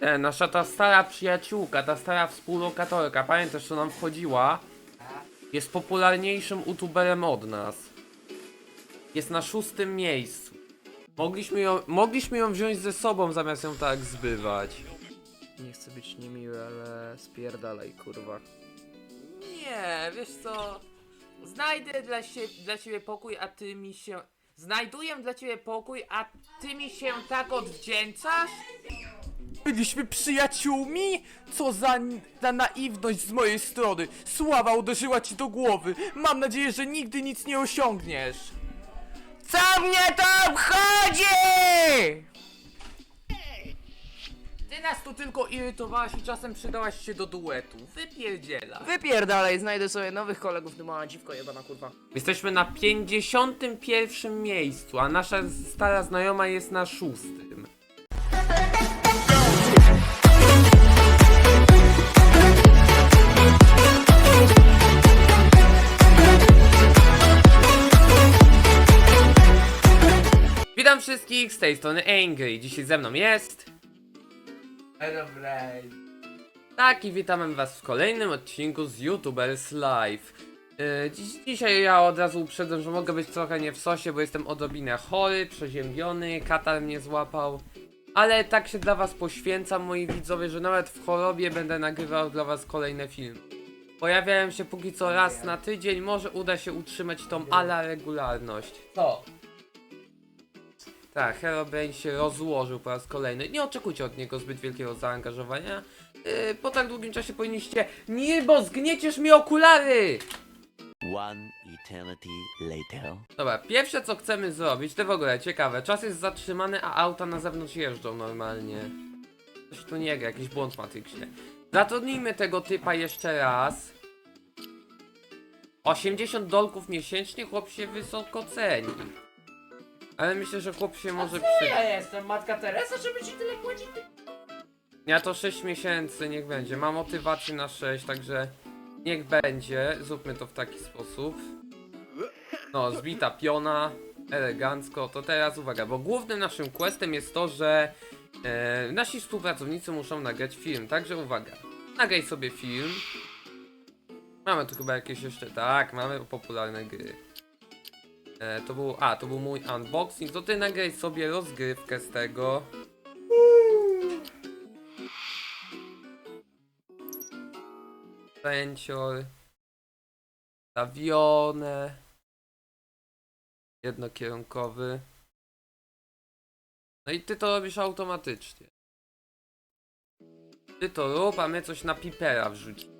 E, nasza ta stara przyjaciółka, ta stara współlokatorka, pamiętasz co nam wchodziła? Jest popularniejszym youtuberem od nas. Jest na szóstym miejscu. Mogliśmy ją, mogliśmy ją wziąć ze sobą zamiast ją tak zbywać. Nie chcę być niemiły, ale spierdalaj, kurwa. Nie, wiesz co? Znajdę dla, sie, dla ciebie pokój, a ty mi się. Znajduję dla ciebie pokój, a ty mi się tak odwdzięczasz? Byliśmy przyjaciółmi? Co za, za naiwność z mojej strony. Sława uderzyła ci do głowy. Mam nadzieję, że nigdy nic nie osiągniesz. Co mnie to obchodzi? Ty nas tu tylko irytowałaś i czasem przydałaś się do duetu. Wypierdziela. Wypierdalaj, znajdę sobie nowych kolegów, ty mała dziwko jebana, kurwa. Jesteśmy na 51 miejscu, a nasza stara znajoma jest na szóstym. Wszystkich z tej strony Angry. Dzisiaj ze mną jest. Tak, i witamy was w kolejnym odcinku z YouTubers Live. Yy, dziś, dzisiaj ja od razu uprzedzam, że mogę być trochę nie w sosie, bo jestem odrobinę chory, przeziębiony, katar mnie złapał. Ale tak się dla was poświęcam, moi widzowie, że nawet w chorobie będę nagrywał dla was kolejne filmy. Pojawiają się póki co raz na tydzień, może uda się utrzymać tą ala regularność. Co? Tak, Herobrine się rozłożył po raz kolejny. Nie oczekujcie od niego zbyt wielkiego zaangażowania. Yy, po tak długim czasie powinniście... Nie, bo zgnieciesz mi okulary! One eternity later. Dobra, pierwsze co chcemy zrobić, to w ogóle ciekawe, czas jest zatrzymany, a auta na zewnątrz jeżdżą normalnie. Coś tu nie gra, jakiś błąd w Matrixie. Zatrudnijmy tego typa jeszcze raz. 80 dolków miesięcznie, chłop się wysoko ceni. Ale myślę, że chłop się może przy... ja jestem? Matka Teresa, żeby ci tyle płacić? Ty... Ja to 6 miesięcy, niech będzie. Mam motywację na 6, także niech będzie. Zróbmy to w taki sposób. No, zbita piona, elegancko. To teraz uwaga, bo głównym naszym questem jest to, że e, nasi współpracownicy muszą nagrać film. Także uwaga, nagraj sobie film. Mamy tu chyba jakieś jeszcze, tak, mamy popularne gry. E, to był, a, to był mój unboxing. To ty nagraj sobie rozgrywkę z tego. Pęcior. Stawione. Jednokierunkowy. No i ty to robisz automatycznie. Ty to rób, a my coś na pipera wrzucimy.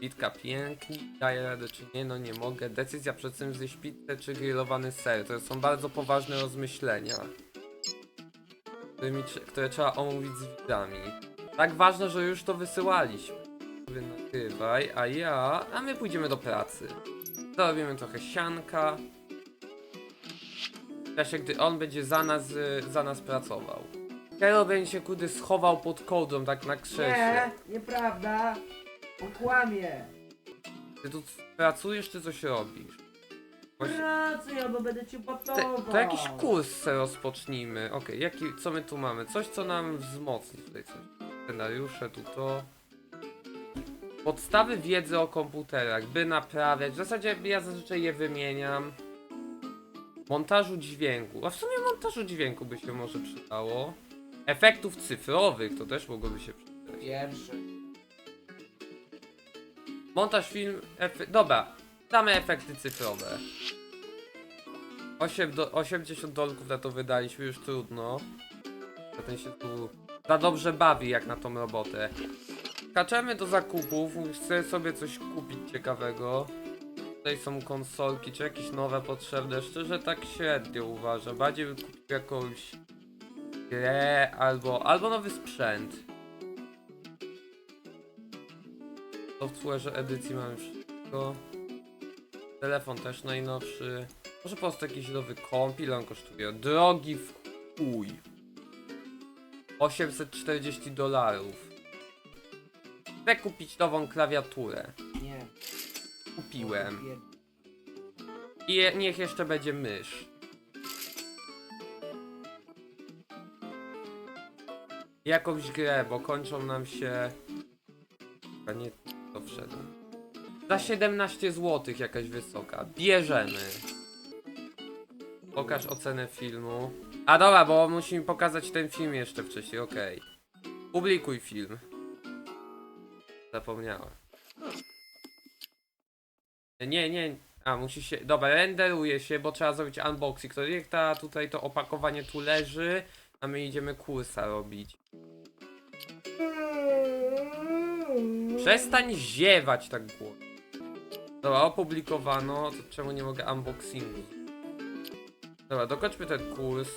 Bitka pięknie, daje radę czy nie, no nie mogę. Decyzja przed tym zjeść pizzę czy grillowany ser. To są bardzo poważne rozmyślenia. Którymi, które trzeba omówić z widzami. Tak ważne, że już to wysyłaliśmy. Nagrywaj, a ja... A my pójdziemy do pracy. Zrobimy trochę sianka. W czasie, gdy on będzie za nas, y, za nas pracował. Kero będzie się kudy schował pod kołdrą, tak na krześle. Nie, nieprawda. On kłamie. Ty tu pracujesz, czy coś robisz? Właśnie- Pracuję, bo będę cię Te, patował. to jakiś kurs se rozpocznijmy. Okej, jaki, co my tu mamy? Coś, co nam wzmocni tutaj coś. Scenariusze, tu to. Podstawy wiedzy o komputerach, by naprawiać. W zasadzie ja zazwyczaj je wymieniam. Montażu dźwięku. A w sumie montażu dźwięku by się może przydało. Efektów cyfrowych to też mogłoby się przydać. Pierwszy. Montaż film. Efe... Dobra, damy efekty cyfrowe. 8 do... 80 dolków na to wydaliśmy, już trudno. Ten się tu za dobrze bawi jak na tą robotę. Skaczemy do zakupów, chcę sobie coś kupić ciekawego. Tutaj są konsolki, czy jakieś nowe potrzebne. Szczerze tak średnio uważam. Bardziej bym kupił jakąś grę albo, albo nowy sprzęt. W software'ze edycji mamy wszystko. Telefon też najnowszy. Może po prostu jakiś nowy kompil, on kosztuje drogi w chuj. 840 dolarów. Chcę kupić nową klawiaturę. Nie. Kupiłem. I je, niech jeszcze będzie mysz. jakąś grę, bo kończą nam się... Chyba nie to wszedłem. Za 17 zł jakaś wysoka. Bierzemy. Pokaż ocenę filmu. A dobra, bo musimy pokazać ten film jeszcze wcześniej, okej. Publikuj film. Zapomniałem. Nie, nie. A, musi się. Dobra, renderuje się, bo trzeba zrobić unboxing. To niech ta tutaj to opakowanie tu leży, a my idziemy kursa robić. Przestań ziewać tak głośno. Dobra, opublikowano, to czemu nie mogę unboxingu? Dobra, dokończmy ten kurs.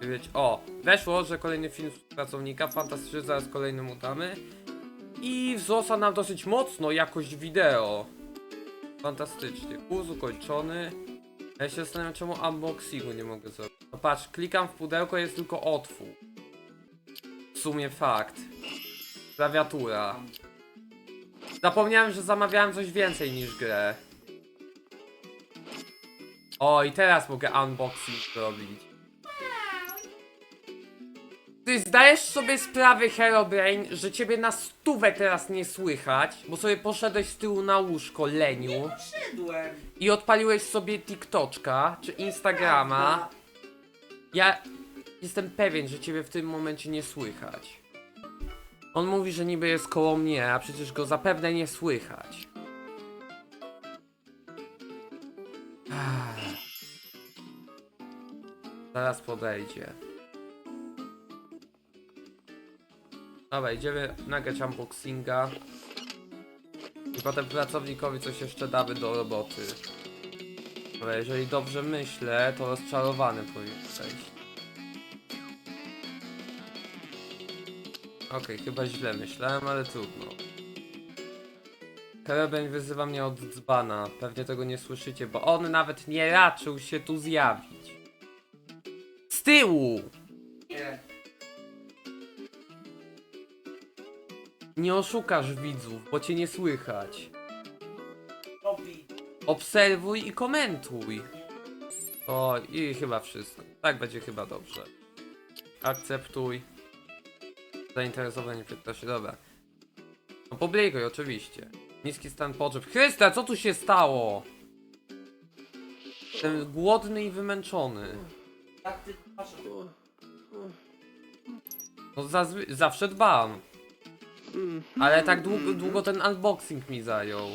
Wiecie, o, weszło, że kolejny film pracownika, fantastyczny, zaraz kolejny mu damy. I wzrosła nam dosyć mocno jakość wideo. Fantastycznie. Kurs ukończony. Ja się zastanawiam, czemu unboxingu nie mogę zrobić. No patrz, klikam w pudełko, jest tylko otwór. W sumie fakt. Klawiatura. Zapomniałem, że zamawiałem coś więcej niż grę. O, i teraz mogę unboxing zrobić. Ty zdajesz sobie sprawę, Herobrain, że ciebie na stówę teraz nie słychać, bo sobie poszedłeś z tyłu na łóżko, leniu, i odpaliłeś sobie TikToczka czy Instagrama. Ja jestem pewien, że ciebie w tym momencie nie słychać. On mówi, że niby jest koło mnie, a przecież go zapewne nie słychać. Zaraz podejdzie. Dobra, idziemy nagrać unboxinga. I potem pracownikowi coś jeszcze damy do roboty. Ale jeżeli dobrze myślę, to rozczarowany powinien przejść. Okej, chyba źle myślałem, ale trudno. Kereben wyzywa mnie od dzbana. Pewnie tego nie słyszycie, bo on nawet nie raczył się tu zjawić. Z tyłu! Nie. Nie oszukasz widzów, bo cię nie słychać. Obserwuj i komentuj. O, i chyba wszystko. Tak będzie chyba dobrze. Akceptuj. Zainteresowanie 15, dobra. No publikuj, oczywiście. Niski stan potrzeb. Chrysta, co tu się stało? Jestem głodny i wymęczony. Masz... No zazwy- zawsze dbam. Ale tak długo, długo ten unboxing mi zajął.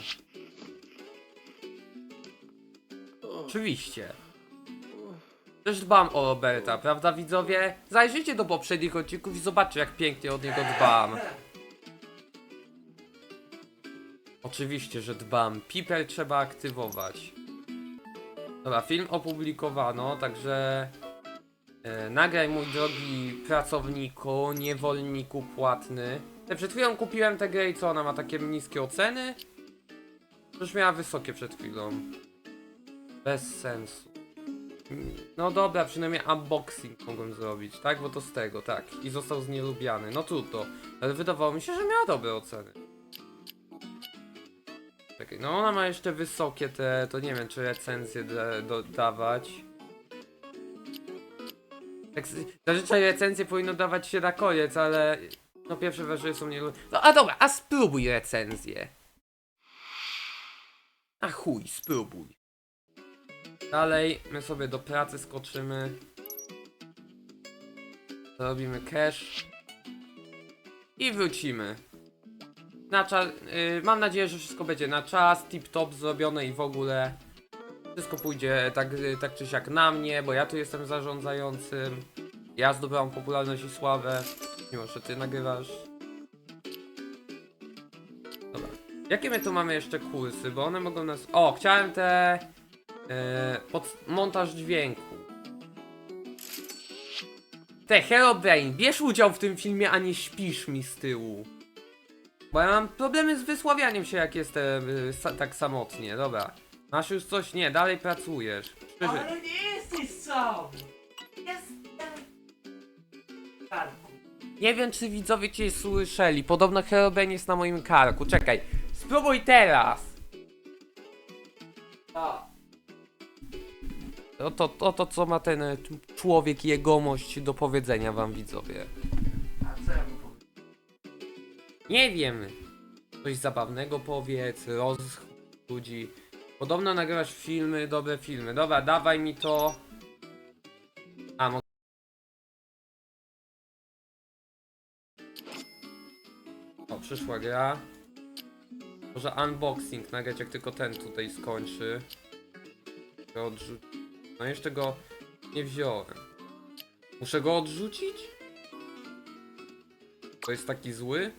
Oczywiście. Też dbam o Roberta, prawda widzowie? Zajrzyjcie do poprzednich odcinków i zobaczcie jak pięknie od niego dbam. Oczywiście, że dbam. Piper trzeba aktywować. Dobra, film opublikowano, także... E, nagraj mój drogi pracowniku, niewolniku płatny. Ja przed chwilą kupiłem tę grę i co, ona ma takie niskie oceny? Już miała wysokie przed chwilą. Bez sensu. No dobra, przynajmniej unboxing mogłem zrobić, tak? Bo to z tego, tak. I został znielubiany. No trudno. Ale wydawało mi się, że miała dobre oceny. Czekaj, no ona ma jeszcze wysokie te, to nie wiem czy recenzje da, do, dawać. Tak, zazwyczaj recenzje powinno dawać się na koniec, ale no pierwsze wrażenia są nie... No a dobra, a spróbuj recenzję. A chuj, spróbuj. Dalej, my sobie do pracy skoczymy. Zrobimy cash. I wrócimy. Na czas, y, mam nadzieję, że wszystko będzie na czas, tip-top zrobione i w ogóle wszystko pójdzie tak, y, tak czy siak na mnie, bo ja tu jestem zarządzającym. Ja zdobyłam popularność i sławę, mimo że ty nagrywasz. Dobra. Jakie my tu mamy jeszcze kursy, bo one mogą nas... O, chciałem te... Yy, pod montaż dźwięku. Te Herobrain, bierz udział w tym filmie, a nie śpisz mi z tyłu. Bo ja mam problemy z wysławianiem się, jak jestem y, sa tak samotnie. Dobra. Masz już coś? Nie, dalej pracujesz. Ale nie jesteś sam. Jestem... Karku. Nie wiem, czy widzowie cię słyszeli. Podobno Herobrain jest na moim karku. Czekaj. Spróbuj teraz. Oto, oto co ma ten e, człowiek jegomość do powiedzenia wam widzowie. Nie wiem. Coś zabawnego powiedz, roz ludzi. Podobno nagrywasz filmy, dobre filmy. Dobra, dawaj mi to. A, mo- O, przyszła gra. Może unboxing nagrać, jak tylko ten tutaj skończy. Odrzuć. No jeszcze go nie wziąłem. Muszę go odrzucić? To jest taki zły?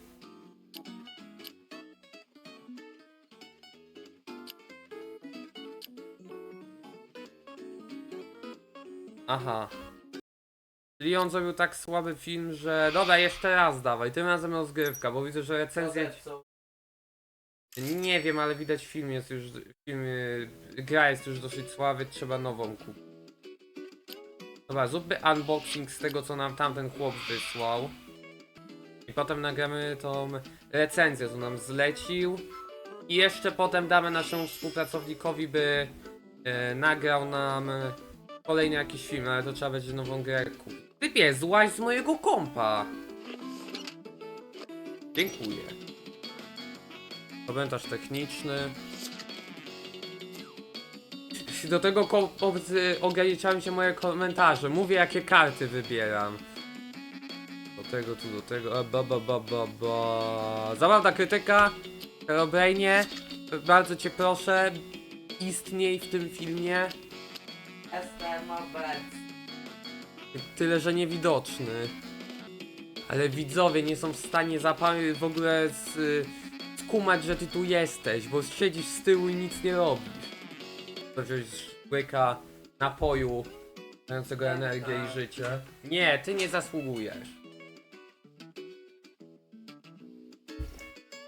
Aha. Czyli on zrobił tak słaby film, że... Dobra, jeszcze raz dawaj, tym razem rozgrywka, bo widzę, że recenzja... Co? Nie wiem, ale widać film jest już... Film... y, Gra jest już dosyć słaby, trzeba nową kupić. Dobra, zróbmy unboxing z tego, co nam tamten chłop wysłał. I potem nagramy tą recenzję, co nam zlecił. I jeszcze potem damy naszemu współpracownikowi, by e, nagrał nam kolejny jakiś film, ale to trzeba będzie nową grę kupić. Typie, złaź z mojego kompa! Dziękuję. Komentarz techniczny. Do tego z- ograniczają się moje komentarze. Mówię jakie karty wybieram. Do tego, tu do tego. A, ba, ba, ba, ba, ba. Zabawna krytyka. Herobrainie. Bardzo cię proszę. Istniej w tym filmie. Jestem obecny. Tyle, że niewidoczny. Ale widzowie nie są w stanie zapamiętać w ogóle z, skumać, że ty tu jesteś, bo siedzisz z tyłu i nic nie robisz. Wziąć łyka napoju dającego energię i życie. Nie, ty nie zasługujesz.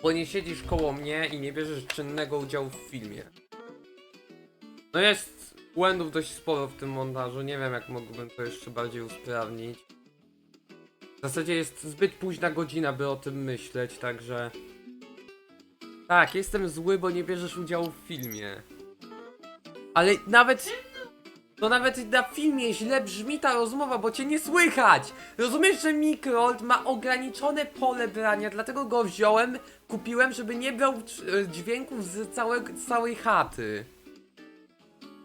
Bo nie siedzisz koło mnie i nie bierzesz czynnego udziału w filmie. No jest błędów dość sporo w tym montażu, nie wiem jak mógłbym to jeszcze bardziej usprawnić. W zasadzie jest zbyt późna godzina, by o tym myśleć, także... Tak, jestem zły, bo nie bierzesz udziału w filmie. Ale nawet... To nawet na filmie źle brzmi ta rozmowa, bo cię nie słychać! Rozumiesz, że Mikrold ma ograniczone pole brania, dlatego go wziąłem, kupiłem, żeby nie brał e, dźwięków z, całego, z całej chaty.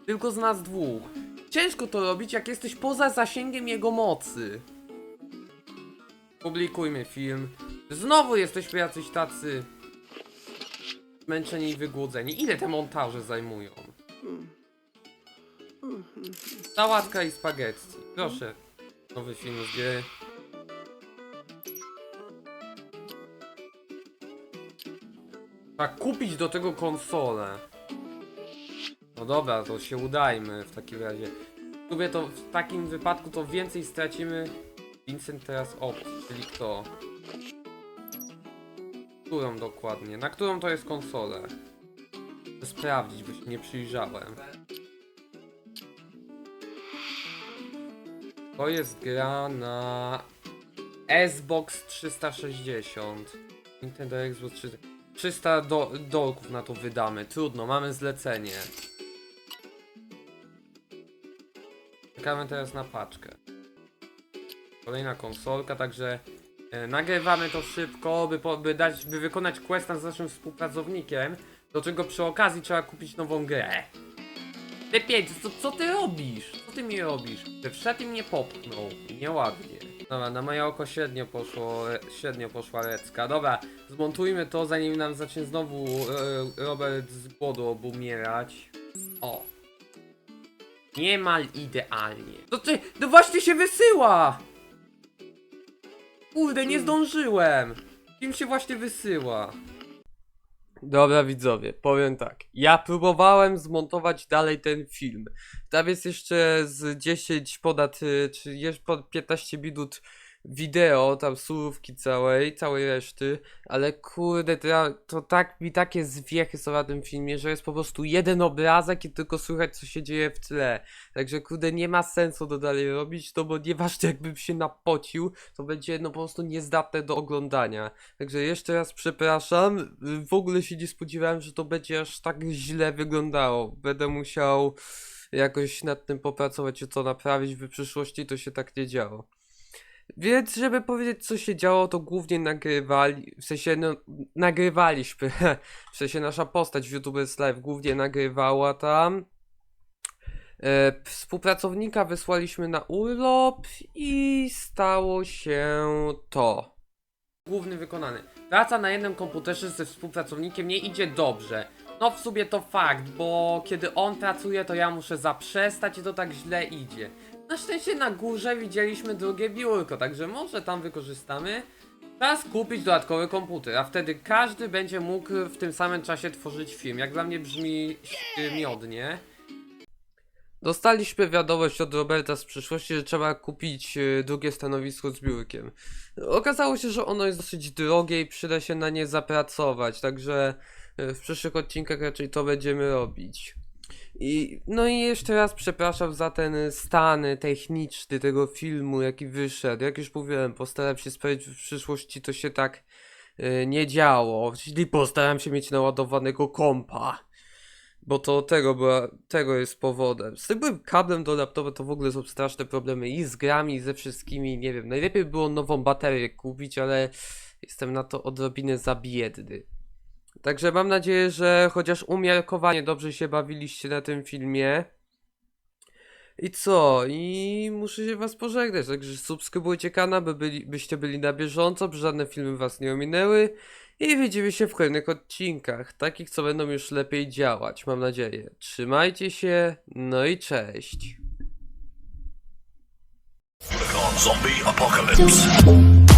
Tylko z nas dwóch. Ciężko to robić, jak jesteś poza zasięgiem jego mocy. Publikujmy film. Znowu jesteśmy jacyś tacy zmęczeni i wygłodzeni. Ile te montaże zajmują? Sałatka i spaghetti. Proszę. Nowy film z gry. Tak, kupić do tego konsolę. No dobra, to się udajmy w takim razie. Sumie to w takim wypadku to więcej stracimy. Vincent teraz opcji, czyli kto? Którą dokładnie? Na którą to jest konsolę? Chcę sprawdzić, bo się nie przyjrzałem. To jest gra na Xbox 360. Nintendo Xbox 300. 300 do, dolków na to wydamy. Trudno, mamy zlecenie. Czekamy teraz na paczkę. Kolejna konsolka, także nagrywamy to szybko, by, po, by, dać, by wykonać questa z naszym współpracownikiem, do czego przy okazji trzeba kupić nową grę. Ty pięć, co, co ty robisz? Co ty mi robisz? Ty wszedł i mnie popchnął. Nieładnie. Dobra, na moje oko średnio poszło, średnio poszła lecka. Dobra, zmontujmy to, zanim nam zacznie znowu e, Robert z głodu obumierać. O. Niemal idealnie. To ty, no właśnie się wysyła! Kurde, nie zdążyłem! Film się właśnie wysyła. Dobra widzowie, powiem tak. Ja próbowałem zmontować dalej ten film. Tam jest jeszcze z 10 ponad, y, czy jeszcze ponad 15 minut wideo, tam surówki całej, całej reszty, ale kurde, to, to tak mi takie zwiechy są na tym filmie, że jest po prostu jeden obrazek i tylko słychać co się dzieje w tle. Także kurde, nie ma sensu to dalej robić, no bo nieważne jakbym się napocił, to będzie no po prostu niezdatne do oglądania. Także jeszcze raz przepraszam, w ogóle się nie spodziewałem, że to będzie aż tak źle wyglądało. Będę musiał jakoś nad tym popracować i to naprawić, w przyszłości to się tak nie działo. Więc, żeby powiedzieć, co się działo, to głównie nagrywali, w sensie, no, nagrywaliśmy, w sensie nasza postać w YouTube Live głównie nagrywała tam. E, współpracownika wysłaliśmy na urlop i stało się to. Główny wykonany. Praca na jednym komputerze ze współpracownikiem nie idzie dobrze. No w sumie to fakt, bo kiedy on pracuje, to ja muszę zaprzestać i to tak źle idzie. Na szczęście na górze widzieliśmy drugie biurko, także może tam wykorzystamy. Czas kupić dodatkowy komputer, a wtedy każdy będzie mógł w tym samym czasie tworzyć film. Jak dla mnie brzmi miodnie. Dostaliśmy wiadomość od Roberta z przyszłości, że trzeba kupić yy, drugie stanowisko z biurkiem. Okazało się, że ono jest dosyć drogie i przyda się na nie zapracować, także yy, w przyszłych odcinkach raczej to będziemy robić. I, no i jeszcze raz przepraszam za ten stan techniczny tego filmu, jaki wyszedł. Jak już mówiłem, postaram się sprawić w przyszłości to się tak y, nie działo. Czyli postaram się mieć naładowanego kompa. Bo to tego, była, tego jest powodem. Z tym kablem do laptopa to w ogóle są straszne problemy i z grami, i ze wszystkimi, nie wiem. Najlepiej by było nową baterię kupić, ale jestem na to odrobinę za biedny. Także mam nadzieję, że chociaż umiarkowanie dobrze się bawiliście na tym filmie. I co? I muszę się was pożegnać, także subskrybujcie kanał, by byli, byście byli na bieżąco, by żadne filmy was nie ominęły. I widzimy się w kolejnych odcinkach, takich co będą już lepiej działać, mam nadzieję. Trzymajcie się, no i cześć. Zombie apocalypse.